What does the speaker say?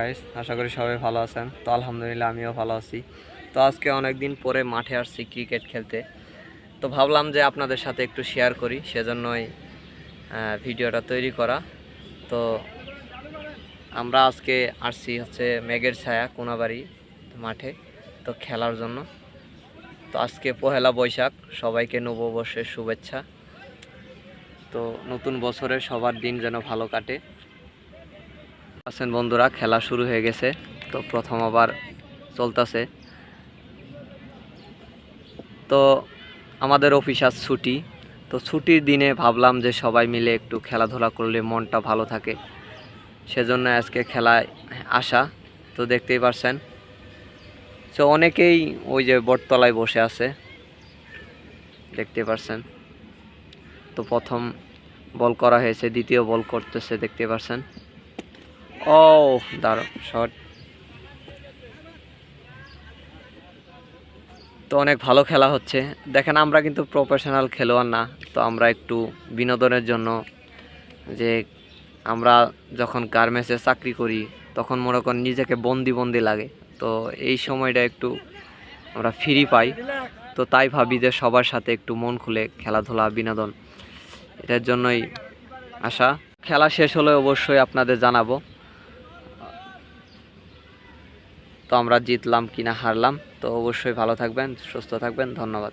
Guys আশা করি সবাই ভালো আছেন। তো আলহামদুলিল্লাহ, আমিও ভালো আছি। তো আজকে অনেক দিন পরে মাঠে আসছি ক্রিকেট খেলতে। তো ভাবলাম যে আপনাদের সাথে একটু শেয়ার করি, সেজন্যই ভিডিওটা তৈরি করা। তো আমরা আজকে আসছি হচ্ছে মেঘের ছায়া, কোনাবাড়ি মাঠে, তো খেলার জন্য। তো আজকে পহেলা বৈশাখ, সবাইকে নববর্ষের শুভেচ্ছা। তো নতুন বছরে সবার দিন যেন ভালো কাটে। আছেন বন্ধুরা, খেলা শুরু হয়ে গেছে। তো প্রথম আবার চলতেছে। তো আমাদের অফিস আজ ছুটি। তো ছুটির দিনে ভাবলাম যে সবাই মিলে একটু খেলাধুলা করলে মনটা ভালো থাকে। সেজন্য আজকে খেলায় আসা। তো দেখতেই পারছেন। তো অনেকেই ওই যে বটতলায় বসে আছে। দেখতে পারছেন। তো প্রথম বল করা হয়েছে, দ্বিতীয় বল করতেছে, দেখতে পারছেন। ও দারুণ শট। তো অনেক ভালো খেলা হচ্ছে। দেখেন, আমরা কিন্তু প্রফেশনাল খেলোয়াড় না, তো আমরা একটু বিনোদনের জন্য যে আমরা যখন গার্মেন্টসে চাকরি করি, তখন মনে করেন নিজেকে বন্দি বন্দি লাগে। তো এই সময়টা একটু আমরা ফ্রি পাই। তো তাই ভাবি যে সবার সাথে একটু মন খুলে খেলাধুলা, বিনোদন, এটার জন্যই আসা খেলা শেষ হলে অবশ্যই আপনাদের জানাব। তো আমরা জিতলাম কিনা হারলাম তো অবশ্যই ভালো থাকবেন সুস্থ থাকবেন ধন্যবাদ।